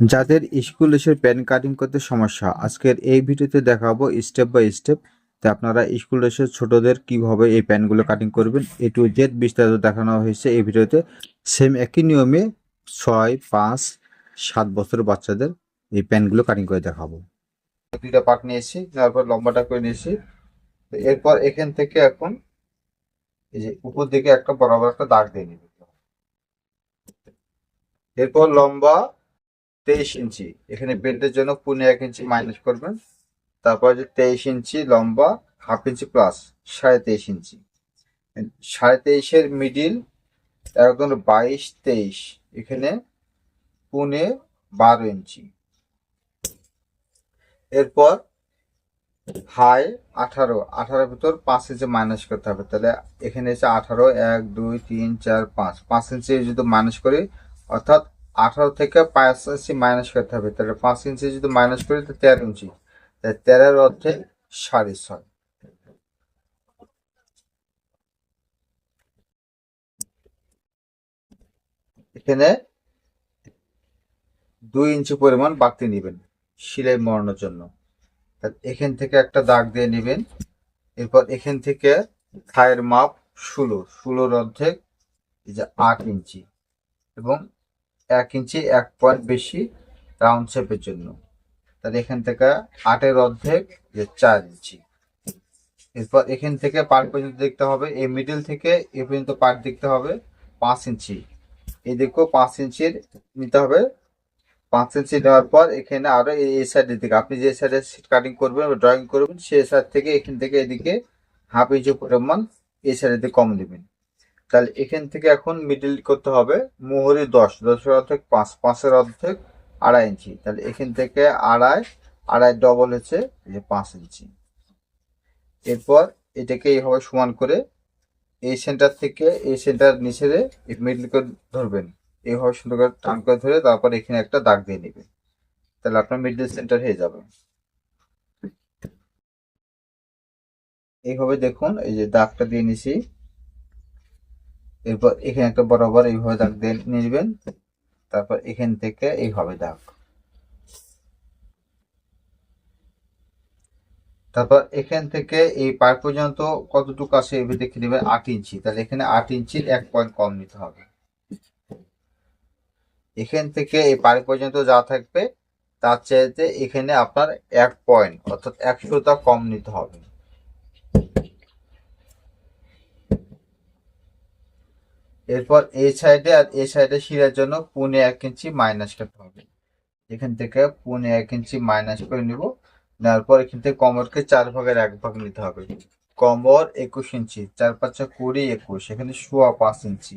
যাদের স্কুল এসে pan cutting করতে সমস্যা, আজকের এই ভিডিওতে দেখাবো স্টেপ বাই স্টেপ তা আপনারা স্কুল এসে ছোটদের কীভাবে এই প্যানগুলো কাটিং করবেন এ টু জেড বিস্তারিত দেখানো হয়েছে এই ভিডিওতে। সেম একই নিয়মে ছয়, পাঁচ, সাত বছর বাচ্চাদের এই প্যানগুলো কাটিং করে দেখাবো। দুইটা পার্ট নিয়েছি, তারপর লম্বাটা করে নিয়েছি। এরপর এখান থেকে এখন এই যে উপর দিকে একটা বরাবর একটা দাগ দিয়ে নিবে। এরপর লম্বা তেইশ ইঞ্চি। এখানে বেল্টের জন্য পুনে এক ইঞ্চি মাইনাস করবেন। তারপর যে তেইশ ইঞ্চি লম্বা হাফ ইঞ্চি প্লাস সাড়ে তেইশ ইঞ্চি। সাড়ে তেইশের মিডিল একদম বাইশ তেইশ। এখানে পুনে বারো ইঞ্চি। এরপর হাই আঠারো। আঠারোর ভিতর পাঁচ ইঞ্চি মাইনাস করতে হবে। তাহলে এখানে এসে আঠারো, এক, দুই, তিন, চার, পাঁচ। পাঁচ ইঞ্চি যদি মাইনাস করি, অর্থাৎ আঠারো থেকে পাঁচ ইঞ্চি মাইনাস করতে হবে। তাহলে পাঁচ ইঞ্চি যদি মাইনাস করি তো তেরো ইঞ্চি। তাহলে তেরোর অর্থে সাড়ে ছয়। এখানে দুই ইঞ্চি পরিমাণ বাড়তি নেবেন সিলাই মরানোর জন্য। এখান থেকে একটা দাগ দিয়ে নেবেন। এরপর এখান থেকে থায়ের মাপ ষোলো। ষোলোর অর্ধেক এই যে আট ইঞ্চি। এবং এক ইঞ্চি, এক পয়েন্ট বেশি রাউন্ড শেপের জন্য। তাহলে এখান থেকে আটের অর্ধেক যে চার ইঞ্চি। এরপর এখান থেকে পার্ট পর্যন্ত দেখতে হবে, এই মিডিল থেকে এ পর্যন্ত পার্ট দেখতে হবে পাঁচ ইঞ্চি। এদিকেও পাঁচ ইঞ্চির নিতে হবে। পাঁচ ইঞ্চি নেওয়ার পর এখানে আরও এই এই সাইডের দিকে, আপনি যে সাইডে সিট কাটিং করবেন ড্রয়িং করবেন সেই সাইড থেকে এখান থেকে এদিকে হাফ ইঞ্চি পরিমাণ এই সাইডের দিকে কম দিবেন। তাহলে এখান থেকে এখন মিডিল করতে হবে মোহরি দশ, দশের অর্ধেক, পাঁচ, পাঁচের অর্ধেক, আড়াই ইঞ্চি। তাহলে এখান থেকে আড়াই আড়াই ডবল হচ্ছে যে পাঁচ ইঞ্চি। এরপর এটাকে এইভাবে সমান করে এই সেন্টার থেকে এই সেন্টার নিচে মিডিল করে ধরবেন। এইভাবে সুন্দর করে টান করে ধরে তারপর এখানে একটা দাগ দিয়ে নেবেন। তাহলে আপনার মিডল সেন্টার হয়ে যাবে। এইভাবে দেখুন, এই যে দাগটা দিয়ে নিছি। এরপর এখানে একটা বরাবর এইভাবে দাগ দিয়ে নিবেন। তারপর এখান থেকে এইভাবে দাগ। তারপর এখান থেকে এই পার পর্যন্ত কতটুকু আছে এভাবে দেখে নেবেন, আট ইঞ্চি। তাহলে এখানে আট ইঞ্চির এক পয়েন্ট কম নিতে হবে। এখান থেকে এই পার পর্যন্ত যা থাকবে, তার চাইতে এখানে আপনার এক পয়েন্ট অর্থাৎ একশোটা কম নিতে হবে। এরপর এই সাইডে আর এই সাইডে শিরার জন্য পুনে এক ইঞ্চি মাইনাস করতে হবে। এখান থেকে পুনে এক ইঞ্চি মাইনাস করে নিব। নেওয়ার পর এখান থেকে কমরকে চার ভাগের এক ভাগ নিতে হবে। কমর একুশ ইঞ্চি, চার পাঁচ কুড়ি একুশ, এখানে শোয়া পাঁচ ইঞ্চি।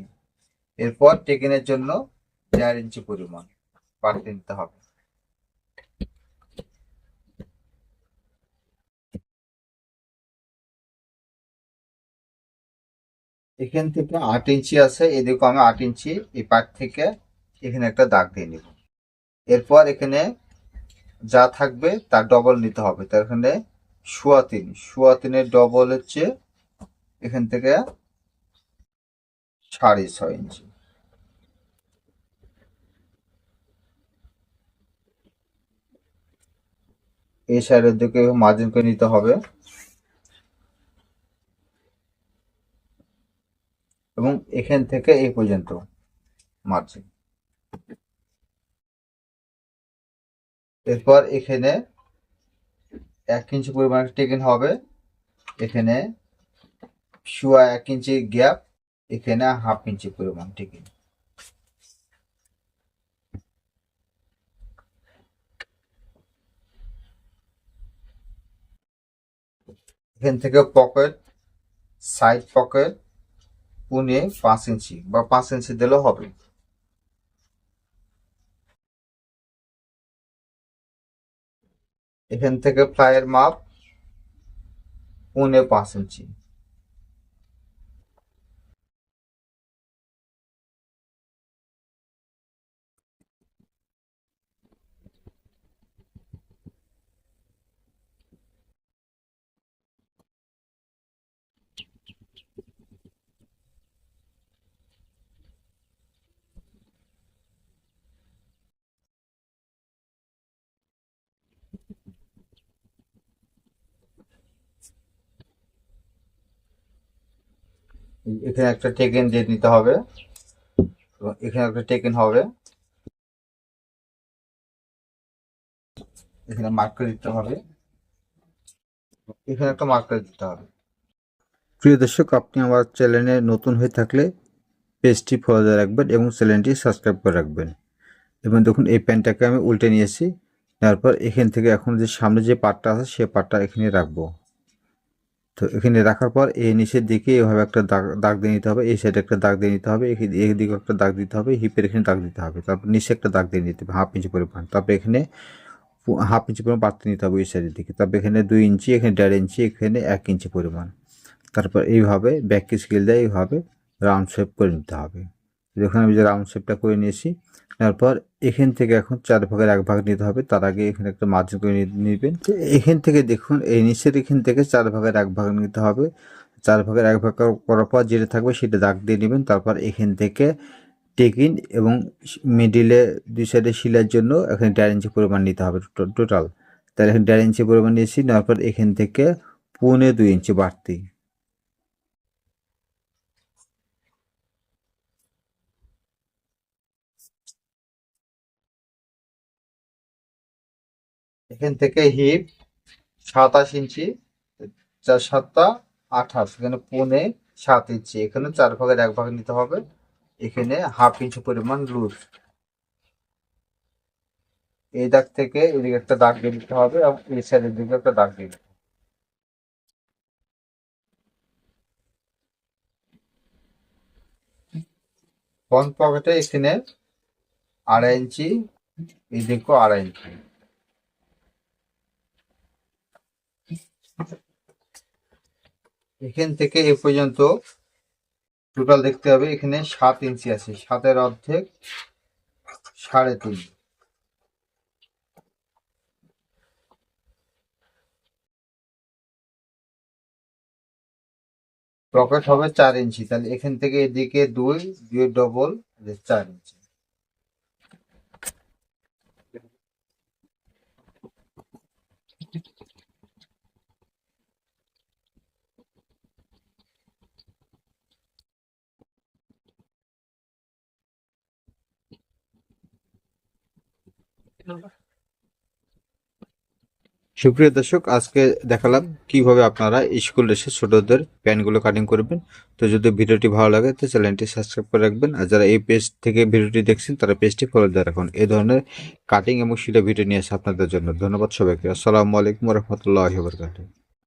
এরপর টেকেনের জন্য চার ইঞ্চি পরিমাণ বাড়তি নিতে হবে। এখান থেকে আট ইঞ্চি আছে। এদিকে আমি আট ইঞ্চি, এই পাট থেকে এখানে একটা দাগ দিয়ে নিব। এরপর এখানে যা থাকবে তার ডবল নিতে হবে। তার এখানে সোয়া তিন। সোয়া তিনের ডবল হচ্ছে এখান থেকে সাড়ে ছয় ইঞ্চি। এই সাইডের দিকে মার্জিন করে নিতে হবে এবং এখান থেকে এই পর্যন্ত মার্জিন এরপর এখানে এক ইঞ্চি পরিমাণ টেকেন হবে। এখানে শুয়া এক ইঞ্চি গ্যাপ, এখানে হাফ ইঞ্চি পরিমাণ টেকেন। এখান থেকে পকেট, সাইড পকেট পুনে পাঁচ ইঞ্চি বা পাঁচ ইঞ্চি দিলেও হবে। এখান থেকে ফ্লাইয়ের মাপ পুনে পাঁচ ইঞ্চি। এখানে একটা টেকেন দিয়ে নিতে হবে। এখানে একটা টেকেন হবে। এখানে মার্ক করে দিতে হবে। এখানে একটা মার্ক করে দিতে হবে। প্রিয় দর্শক, আপনি আমার চ্যানেলে নতুন হয়ে থাকলে পেজটি ফলো দিয়ে রাখবেন এবং চ্যানেলটি সাবস্ক্রাইব করে রাখবেন। এবং দেখুন, এই প্যান্টটাকে আমি উল্টে নিয়েছি। নেওয়ার পর এখান থেকে এখন যে সামনে যে পার্টটা আছে, সে পার্টটা এখানে রাখব। তো এখানে রাখার পর এই নিচের দিকে এভাবে একটা দাগ দাগ দিয়ে নিতে হবে। এই সাইডে একটা দাগ দিয়ে নিতে হবে। এদিকে একটা দাগ দিতে হবে। হিপের এখানে দাগ দিতে হবে। তারপর নিচে একটা দাগ দিয়ে নিতে হবে। হাফ ইঞ্চি পরিমাণ। তারপর এখানে হাফ ইঞ্চি পরিমাণ বাড়তে নিতে হবে এই সাইডের দিকে। তারপর এখানে দুই ইঞ্চি, এখানে দেড় ইঞ্চি, এখানে এক ইঞ্চি পরিমাণ। তারপর এইভাবে ব্যাক স্কেল দেয় এইভাবে রাউন্ড শেপ করে নিতে হবে। যখন আমি যে রাউন্ড শেপটা করে নিয়েছি তারপর এখান থেকে এখন চার ভাগের এক ভাগ নিতে হবে, তার আগে এখানে একটা মার্জিন করে নিবেন। এখান থেকে দেখুন, এই নিচের এখান থেকে চার ভাগের এক ভাগ নিতে হবে। চার ভাগের এক ভাগ করার পর যেটা থাকবে সেটা দাগ দিয়ে নেবেন, তারপর এখান থেকে টেকিন এবং মিডিলে দুই সাইডে শিলার জন্য এখানে দেড় ইঞ্চি পরিমাণ নিতে হবে টোটাল তাহলে এখানে দেড় ইঞ্চি পরিমাণ নিয়েছি, নেওয়ার পর এখান থেকে পৌনে দুই ইঞ্চি বাড়তি। এখান থেকে হিপ সাতাশ ইঞ্চি, চার সাতটা আঠাশ, এখানে পৌনে সাত ইঞ্চি, এখানে চার ভাগের এক ভাগ নিতে হবে, এখানে হাফ ইঞ্চি পরিমাণ লুজ এই দাগ থেকে এদিকে একটা দাগ দিয়ে দিতে হবে এবং এই সাইডের দিকে একটা দাগ দিয়ে দিতে। ফ্রন্ট পকেটে এখানে আড়াই ইঞ্চি, এদিকেও আড়াই ইঞ্চি এখান থেকে এ পর্যন্ত টোটাল দেখতে হবে, এখানে সাত ইঞ্চি আছে। সাতের অর্ধেক সাড়ে তিন। পকেট হবে চার ইঞ্চি তাহলে এখান থেকে এদিকে দুই দুই ডবল চার ইঞ্চি সুপ্রিয় দর্শক, আজকে দেখালাম কীভাবে আপনারা স্কুল ড্রেসে ছোটদের প্যান্টগুলো কাটিং করবেন। তো যদি ভিডিওটি ভালো লাগে, তো চ্যানেলটি সাবস্ক্রাইব করে রাখবেন। আর যারা এই পেজ থেকে ভিডিওটি দেখছেন, তারা পেজটি ফলো দিয়ে রাখুন। এই ধরনের কাটিং এবং সিটা ভিডিও নিয়ে আসে আপনাদের জন্য। ধন্যবাদ সবাইকে। আসসালামু আলাইকুম রহমতুল্লাহ বরকাতুহ।